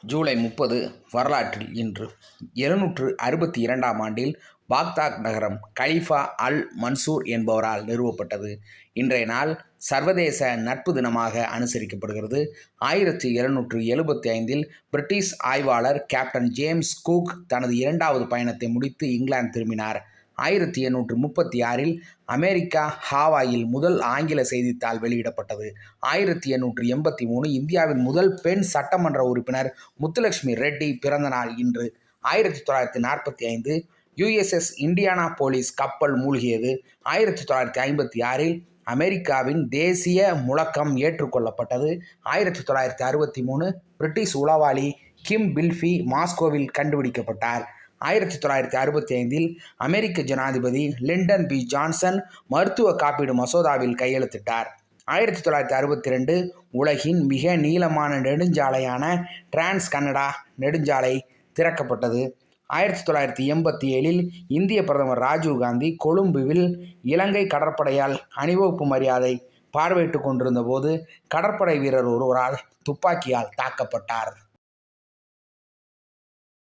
ஜூலை முப்பது வரலாற்றில் இன்று எழுநூற்று அறுபத்தி இரண்டாம் ஆண்டில் பாக்தாத் நகரம் கலீஃபா அல் மன்சூர் என்பவரால் நிறுவப்பட்டது. இன்றைய நாள் சர்வதேச நட்பு தினமாக அனுசரிக்கப்படுகிறது. ஆயிரத்தி எழுநூற்று எழுபத்தி ஐந்தில் பிரிட்டிஷ் ஆய்வாளர் கேப்டன் ஜேம்ஸ் கூக் தனது இரண்டாவது பயணத்தை முடித்து இங்கிலாந்து திரும்பினார். ஆயிரத்தி எண்ணூற்று முப்பத்தி ஆறில் அமெரிக்கா ஹாவாயில் முதல் ஆங்கில செய்தித்தாள் வெளியிடப்பட்டது. ஆயிரத்தி எண்ணூற்று எண்பத்தி மூணு இந்தியாவின் முதல் பெண் சட்டமன்ற உறுப்பினர் முத்துலட்சுமி ரெட்டி பிறந்த நாள் இன்று. ஆயிரத்தி தொள்ளாயிரத்தி நாற்பத்தி ஐந்து யுஎஸ்எஸ் இண்டியானா போலீஸ் கப்பல் மூழ்கியது. ஆயிரத்தி தொள்ளாயிரத்தி ஐம்பத்தி ஆறில் அமெரிக்காவின் தேசிய முழக்கம் ஏற்றுக்கொள்ளப்பட்டது. ஆயிரத்தி தொள்ளாயிரத்தி அறுபத்தி மூணு பிரிட்டிஷ் உளவாளி கிம் பில்ஃபி மாஸ்கோவில் கண்டுபிடிக்கப்பட்டார். ஆயிரத்தி தொள்ளாயிரத்தி அறுபத்தி ஐந்தில் அமெரிக்க ஜனாதிபதி லிண்டன் பி. ஜான்சன் மருத்துவ காப்பீடு மசோதாவில் கையெழுத்திட்டார். ஆயிரத்தி தொள்ளாயிரத்தி அறுபத்தி ரெண்டு உலகின் மிக நீளமான நெடுஞ்சாலையான டிரான்ஸ் கன்னடா நெடுஞ்சாலை திறக்கப்பட்டது. ஆயிரத்தி தொள்ளாயிரத்தி எண்பத்தி ஏழில் இந்திய பிரதமர் ராஜீவ்காந்தி கொழும்புவில் இலங்கை கடற்படையால் அணிவகுப்பு மரியாதை பார்வையிட்டு கொண்டிருந்த போது கடற்படை வீரர் ஒருவரால் துப்பாக்கியால் தாக்கப்பட்டார்.